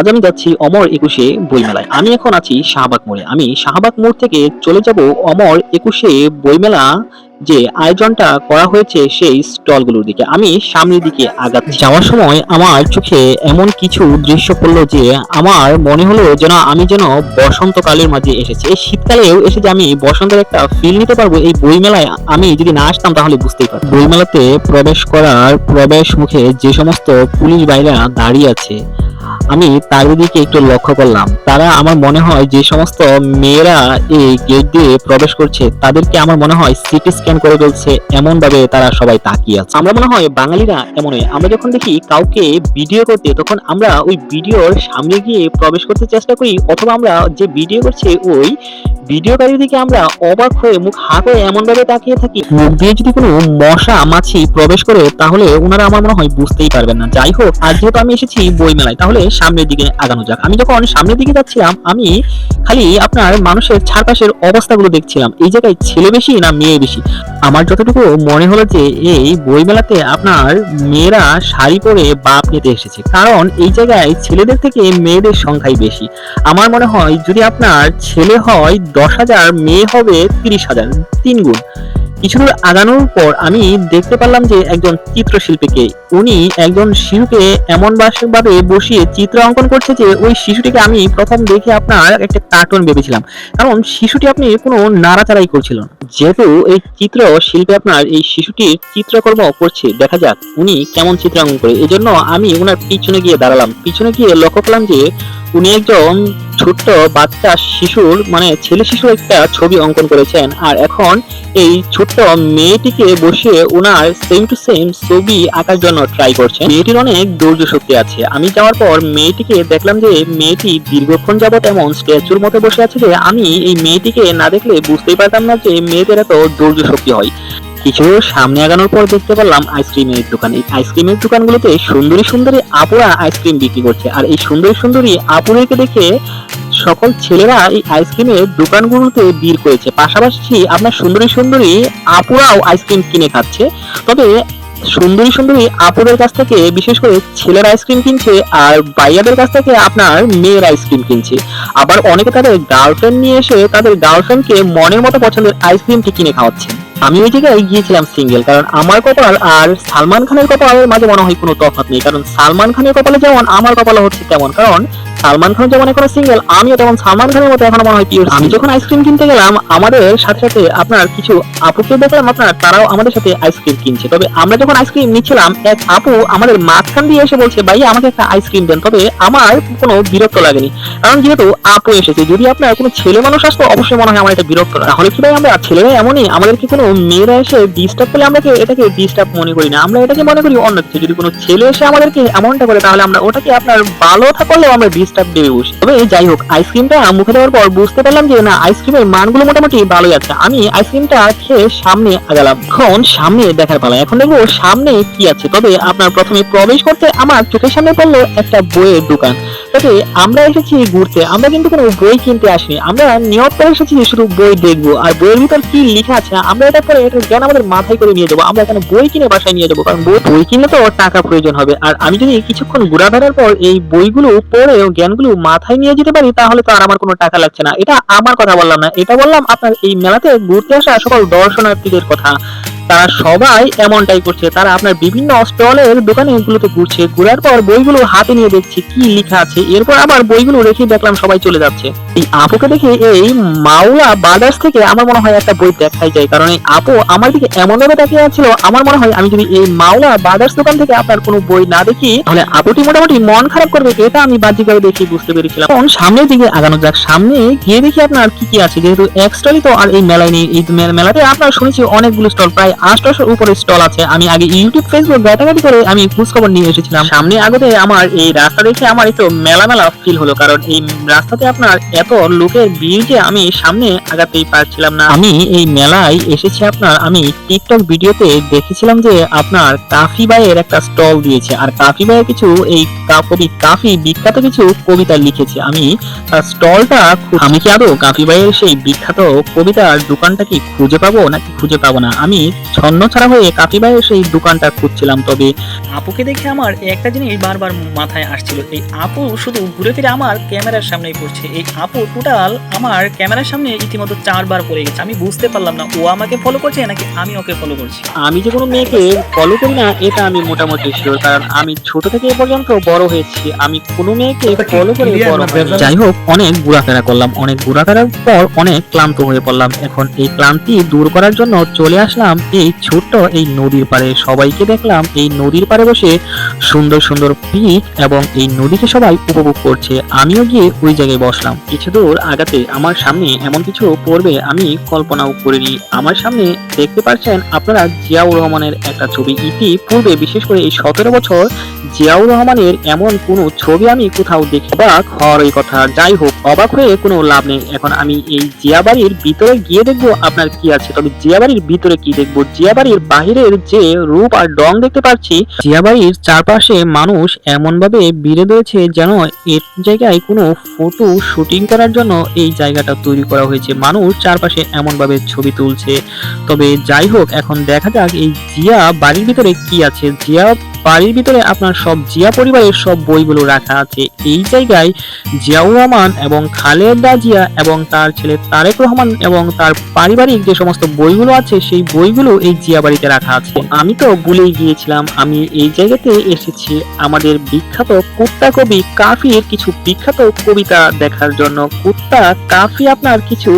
আজ আমি যাচ্ছি অমর একুশে বইমেলায়। আমি এখন আছি শাহবাগ মোড়ে। আমি শাহবাগ মোড় থেকে চলে যাব অমর একুশে বইমেলা যে আয়োজনটা করা হয়েছে সেই স্টলগুলোর দিকে। আমি সামনের দিকে আগাচ্ছি। যাওয়ার সময় আমার চোখে এমন কিছু দৃশ্য পড়ল যে আমার মনে হলো যেন আমি যেন বসন্তকালের মাঝে এসেছি। এই শীতকালেও এসে যে আমি বসন্তের একটা ফিল নিতে পারব, এই বইমেলায় আমি যদি না আসতাম তাহলে বুঝতেই পারতাম। বইমেলাতে প্রবেশ করার প্রবেশ মুখে যে সমস্ত পুলিশ বাইরা দাঁড়িয়ে আছে আমি তাদের দিকে একটু লক্ষ্য করলাম। তারা আমার মনে হয় যে সমস্ত মেয়েরা এই গেট দিয়ে প্রবেশ করছে, তাদেরকে আমার মনে হয় সিটি স্ক্যান করে ফেলছে এমন ভাবে তারা সবাই তাকিয়ে আছে। আমরা মনে হয় বাঙালিরা এমনই। আমরা যখন দেখি কাউকে ভিডিও করতে, তখন আমরা ওই ভিডিওর সামনে গিয়ে প্রবেশ করতে চেষ্টা করি, অথবা আমরা যে ভিডিও করছে, ওই ভিডিওকারীর দিকে আমরা অবাক হয়ে মুখ হা করে এমন ভাবে তাকিয়ে থাকি। মুখ দিয়ে যদি কোনো মশা, মাছি প্রবেশ করে, তাহলে ওনারা আমার মনে হয় বুঝতেই পারবেন না। যাই হোক, আজ যেহেতু আমি এসেছি বই মেলায় তাহলে সামনের দিকে আগানো যাক। আমি যখন সামনের দিকে যাচ্ছিলাম, আমি খালি আপনার মানুষের চারপাশের অবস্থাগুলো দেখছিলাম। এই জায়গায় ছেলে বেশি না মেয়ে বেশি? আমার যতটুকু মনে হলো যে এই বইমেলাতে আপনার মেয়েরা শাড়ি পরে বাপ নিতে এসেছে। কারণ এই জায়গায় ছেলেদের থেকে মেয়েদের সংখ্যাই বেশি। আমার মনে হয় যদি আপনার ছেলে হয় দশ হাজার, মেয়ে হবে তিরিশ হাজার, তিন গুণ। কিছু দূর আগানোর পর আমি দেখতে পারলাম যে একজন চিত্রশিল্পীকে, উনি একজন শিশুকে এমন ভাবে বসিয়ে চিত্র অঙ্কন করছে যে ওই শিশুটিকে আমি প্রথম দেখে আপনার একটা কার্টুন ভেবেছিলাম। কারণ শিশুটি আপনি কোনো নাড়াচাড়াই করছিল যেহেতু এই চিত্র শিল্পী আপনার এই শিশুটির চিত্রকর্ম করছে, দেখা যাক উনি কেমন চিত্র অঙ্কন করে। এই জন্য আমি ওনার পিছনে গিয়ে দাঁড়ালাম। পিছনে গিয়ে লক্ষ্য করলাম যে উনি একজন ছোট্ট বাচ্চা শিশুর মানে ছেলে শিশুর একটা ছবি অঙ্কন করেছেন। আর এখন এই ছোট্ট মেয়েটিকে বসিয়ে ওনার সেম টু সেম ছবি আঁকার জন্য ট্রাই করছেন। মেয়েটির অনেক ধৈর্য শক্তি আছে। আমি যাওয়ার পর মেয়েটিকে দেখলাম যে মেয়েটি দীর্ঘক্ষণ যাবত এমন স্ট্যাচুর মতো বসে আছে যে আমি এই মেয়েটিকে না দেখলে বুঝতেই পারতাম না যে মেয়েদের এত ধৈর্য শক্তি হয়। কিছু সামনে আগানোর পর দেখতে পেলাম আইসক্রিমের দোকান। এই আইসক্রিমের দোকানগুলোতে সুন্দরী সুন্দরী আপুরা আইসক্রিম বিক্রি করছে। আর এই সুন্দরী সুন্দরী আপুদেরকে দেখে সকল ছেলেরা এই আইসক্রিমের দোকানগুলোতে ভিড় করেছে। পাশাপাশি আপনার সুন্দরী সুন্দরী আপুরাও আইসক্রিম কিনে খাচ্ছে। তবে সুন্দরী সুন্দরী আপুদের কাছ থেকে, বিশেষ করে ছেলের আইসক্রিম কিনছে আর বাইয়াদের কাছ থেকে আপনার মেয়ের আইসক্রিম কিনছে। আবার অনেকে তাদের গার্লফ্রেন্ড নিয়ে এসে তাদের গার্লফ্রেন্ডকে মনের মতো পছন্দের আইসক্রিমটি কিনে খাওয়াচ্ছে। আমি ওই জায়গায় গিয়েছিলাম সিঙ্গেল কারণ আমার কপাল আর সালমান খানের কপালের মাঝে মনে হয় কোনো তফাৎ নেই, কারণ সালমান খানের কপালে যেমন আমার কপালে হচ্ছে তেমন, কারণ সালমান খান যেমন এখনও সিঙ্গেল আমিও তেমন সালমান খানের মতো এখনও মনে হয় পিওর আমি যখন আইসক্রিম কিনতে গেলাম, আমাদের সাথে সাথে আপনার কিছু আপুকে দেখলাম, আপনার তারাও আমাদের সাথে আইসক্রিম কিনছে। তবে আমরা যখন আইসক্রিম নিচ্ছিলাম, এক আপু আমাদের মাঝখান দিয়ে এসে বলছে ভাই আমাকে একটা আইসক্রিম দেন। তবে আমার কোনো বিরক্ত লাগেনি। কারণ যেহেতু আপু এসেছে, যদি আপনার কোনো ছেলে মানুষ আসতো, অবশ্যই মনে হয় আমার এটা বিরক্ত লাগে। তাহলে কি ভাই আমরা ছেলেরা এমনই? আমাদের কি কোনো মেয়েরা এসে ডিস্টার্ব করলে আমরা এটাকে ডিস্টার্ব মনে করি না? আমরা এটাকে মনে করি অন্য কিছু। যদি কোনো ছেলে এসে আমাদেরকে এমনটা করে, তাহলে আমরা ওটাকে আপনার ভালো থাকলেও আমরা দেবে বসি। তবে যাই হোক আইসক্রিমটা মুখে দেওয়ার পর বুঝতে পারলাম যে না আইসক্রিমের মানগুলো মোটামুটি ভালোই আছে। আমি আইসক্রিমটা খেয়ে সামনে আগালাম। এখন সামনে দেখার পালা। এখন দেখব সামনে কি আছে। তবে আপনার প্রথমে প্রবেশ করতে আমার চোখের সামনে পড়ল একটা বইয়ের দোকান। তবে আমরা এসেছি ঘুরতে। আমরা কিন্তু কোনো বই কিনতে আসিনি। আমরা নিয়ত করে এসেছি শুধু বই দেখব। আর বইয়ের ভিতর কি লেখা আছে, আমরা এটা পরে এটা জ্ঞান আমাদের মাথায় করে নিয়ে যাব। আমরা এখানে বই কিনে বাসায় নিয়ে যাব। কারণ বই কিনলে তো টাকা প্রয়োজন হবে। আর আমি যদি কিছুক্ষণ ঘোরাফেরার পর এই বইগুলো পড়ে জ্ঞানগুলো মাথায় নিয়ে যেতে পারি, তাহলে তো আর আমার কোনো টাকা লাগছে না। এটা আমার কথা বললাম না। এটা বললাম আপনার এই মেলাতে ঘুরতে আসা সকল দর্শনার্থীদের কথা। তারা সবাই এমনটাই করছে। তারা আপনার বিভিন্ন স্টলের দোকানে এগুলোতে ঘুরছে। ঘোরার পর বইগুলো হাতে নিয়ে দেখছে কি লেখা আছে। এরপর আবার বইগুলো রেখে দেখলাম সবাই চলে যাচ্ছে। এই আপুকে দেখে এই মাওলা বাজার্স থেকে আমার মনে হয় একটা বই দেখাই যায়। কারণ এই আপু আমার দিকে এমন ভাবে তাকিয়ে আছিল আমার মনে হয় আমি যদি এই মাওলা বাজার্স দোকান থেকে আপনার কোনো বই না দেখি, তাহলে আপুটি মোটামুটি মন খারাপ করবে, এটা আমি বাহ্যিকভাবে দেখি বুঝতে পেরেছিলাম। এখন সামনের দিকে আগানো যাক। সামনে গিয়ে দেখি আপনার কি কি আছে। যেহেতু এক স্টলই তো আর এই মেলায় নেই। এই মেলাতে আপনার শুনেছি অনেকগুলো স্টল, প্রায় আটশোর উপরে স্টল আছে। আমি আগে ইউটিউব ফেসবুক ঘাটাঘাটি করে আমি খোঁজ খবর নিয়ে এসেছিলাম। সামনে আগতে আমার এই রাস্তা দেখে আমার একটু মেলা মেলা ফিল হলো, কারণ এই রাস্তাতে আপনার এত লোকের ভিড় যে আমি সামনে আগাতেই পারছিলাম না। আমি এই মেলায় এসেছি আপনার, আমি টিকটক ভিডিওতে দেখেছিলাম যে আপনার কাফি ভাইয়ের একটা স্টল দিয়েছে। আর কাফি ভাইয়ের কিছু এই কবি কাফি, বিখ্যাত কিছু কবিতা লিখেছে। আমি স্টলটা আমি কি আদৌ কাফি বাইয়ের সেই বিখ্যাত কবিতার দোকানটা কি খুঁজে পাবো নাকি খুঁজে পাবো না? আমি ছন্ন ছাড়া হয়ে কাকিবায় এসে এই দোকানটা খুঁজছিলাম তবে আপুকে দেখে আমার একটা জিনিস বারবার মাথায় আসছিল। এই আপু শুধু ঘুরে ফিরে আমার ক্যামেরার সামনেই পড়ছে। এই আপু টোটাল আমার ক্যামেরার সামনে ইতিমধ্যে চারবার পড়ে গেছে। আমি বুঝতে পারলাম না ও আমাকে ফলো করছে নাকি আমি ওকে ফলো করছি? আমি যে কোনো মেয়েকে ফলো করি না এটা আমি মোটামুটি শিওর কারণ আমি ছোট থেকে এ পর্যন্ত বড় হয়েছি। আমি কোনো মেয়েকে ফলো করে বড়? যাই হোক অনেক ঘোরাফেরা করলাম। অনেক ঘোরাফেরার পর অনেক ক্লান্ত হয়ে পড়লাম। এখন এই ক্লান্তি দূর করার জন্য চলে আসলাম এই ছোট্ট এই নদীর পাড়ে সবাইকে দেখলাম এই নদীর পাড়ে বসে সুন্দর সুন্দর পিক এবং এই নদীকে সবাই উপভোগ করছে। আমিও গিয়ে ওই জায়গায় বসলাম। কিছু দূর আগাতে আমার সামনে এমন কিছু পড়বে আমি কল্পনাও করিনি। আমার সামনে দেখতে পাচ্ছেন আপনারা জিয়াউর রহমানের একটা ছবি। ইতি পূর্বে বিশেষ করে এই সতেরো বছর জিয়াউর রহমানের এমন কোনো ছবি আমি কোথাও দেখি অবাক হওয়ার এই কথা। যাই হোক, অবাক হয়ে কোনো লাভ নেই। এখন আমি এই জিয়া বাড়ির ভিতরে গিয়ে দেখব আপনার কি আছে। তবে জিয়া বাড়ির ভিতরে কি দেখব? জিয়া বাড়ির বাহিরের যে রূপ আর ডং দেখতে পাচ্ছি জিয়া বাড়ির চারপাশে মানুষ এমন ভাবে ভিড়ে রয়েছে যেন এর জায়গায় কোনো ফটো শুটিং করার জন্য এই জায়গাটা তৈরি করা হয়েছে। মানুষ চারপাশে এমন ভাবে ছবি তুলছে। তবে যাই হোক, এখন দেখা যাক এই জিয়া বাড়ির ভিতরে কি আছে। জিয়া বাড়ির ভিতরে আপনার সব জিয়া পরিবারের সব বইগুলো রাখা আছে। এই জায়গায় জিয়াউর রহমান এবং খালেদা জিয়া এবং তার ছেলে তারেক রহমান এবং তার পারিবারিক যে সমস্ত বইগুলো আছে, সেই বইগুলো এই জিয়া বাড়িতে রাখা আছে। আমি তো ভুলেই গিয়েছিলাম, আমি এই জায়গাতে এসেছি আমাদের বিখ্যাত কুত্তা কবি কাফির কিছু বিখ্যাত কবিতা দেখার জন্য। কুত্তা কাফি আপনার কিছু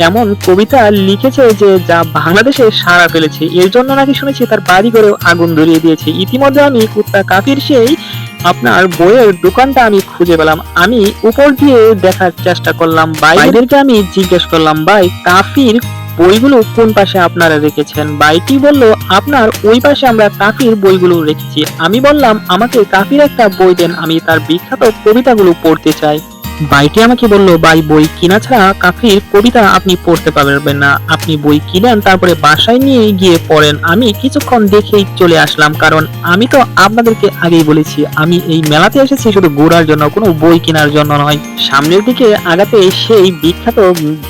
এমন কবিতা লিখেছে যে যা বাংলাদেশে সাড়া ফেলেছে। এর জন্য নাকি শুনেছি তার বাড়ি ঘরেও আগুন ধরিয়ে দিয়েছে। ইতিমধ্যে আমি কুত্তা কাফির সেই আপনার বইয়ের দোকানটা আমি খুঁজে পেলাম। আমি উপর দিয়ে দেখার চেষ্টা করলাম। বাইরেকে আমি জিজ্ঞেস করলাম, ভাই, কাফির বইগুলো কোন পাশে আপনারা রেখেছেন? বাইটি বলল, আপনার ওই পাশে আমরা কাফির বইগুলো রেখেছি। আমি বললাম, আমাকে কাফির একটা বই দেন, আমি তার বিখ্যাত কবিতাগুলো পড়তে চাই। বাইটি আমাকে বলল, ভাই, বই কিনা ছাড়া কাফির কবিতা আপনি পড়তে পারবেন না। আপনি বই কিনেন, তারপরে বাসায় নিয়ে গিয়ে পড়েন। আমি কিছুক্ষণ দেখেই চলে আসলাম, কারণ আমি তো আপনাদেরকে আগেই বলেছি, আমি এই মেলাতে এসেছি শুধু ঘোরার জন্য, কোনো বই কেনার জন্য নয়। সামনের দিকে আগাতে সেই বিখ্যাত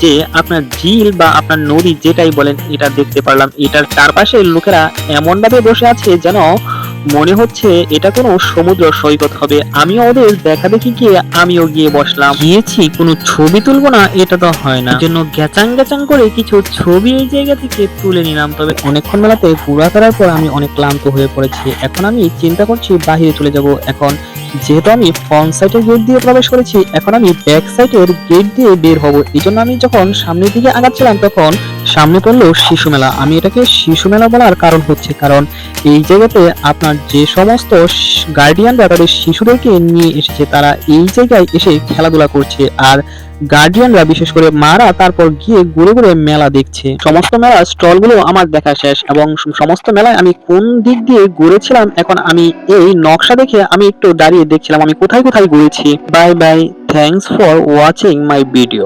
যে আপনার ঝিল বা আপনার নদী যেটাই বলেন, এটা দেখতে পারলাম। এটার চারপাশে লোকেরা এমনভাবে বসে আছে যেন মনে হচ্ছে এটা কোনো সমুদ্র সৈকত হবে। আমিও ওদের দেখা দেখি গিয়ে, আমিও গিয়ে বসলাম। গিয়েছি, কোনো ছবি তুলবো না, এটা তো হয় না। জন্য গ্যাচাং গ্যাচাং করে কিছু ছবি এই জায়গা থেকে তুলে নিলাম। তবে অনেকক্ষণ মেলাতে পুরা করার পর আমি অনেক ক্লান্ত হয়ে পড়েছি। এখন আমি চিন্তা করছি, বাহিরে চলে যাব। এখন যেহেতু আমি ফ্রন্ট সাইডের গেট দিয়ে প্রবেশ করেছি, এখন আমি ব্যাক সাইডের গেট দিয়ে বের হব। এই জন্য আমি যখন সামনের দিকে আগাচ্ছিলাম, তখন সামনে পড়ল শিশু মেলা। আমি এটাকে শিশু মেলা বলার কারণ হচ্ছে, কারণ এই জায়গাতে আপনার যে সমস্ত গার্ডিয়ানরা তাদের শিশুদেরকে নিয়ে এসেছে, তারা এই জায়গায় এসে খেলাধুলা করছে। আর গার্ডিয়ানরা বিশেষ করে মারা, তারপর গিয়ে ঘুরে ঘুরে মেলা দেখছে। সমস্ত মেলা স্টলগুলো আমার দেখা শেষ এবং সমস্ত মেলায় আমি কোন দিক দিয়ে ঘুরেছিলাম, এখন আমি এই নকশা দেখে আমি একটু দাঁড়িয়ে দেখছিলাম, আমি কোথায় কোথায় ঘুরেছি। Bye bye thanks for watching my video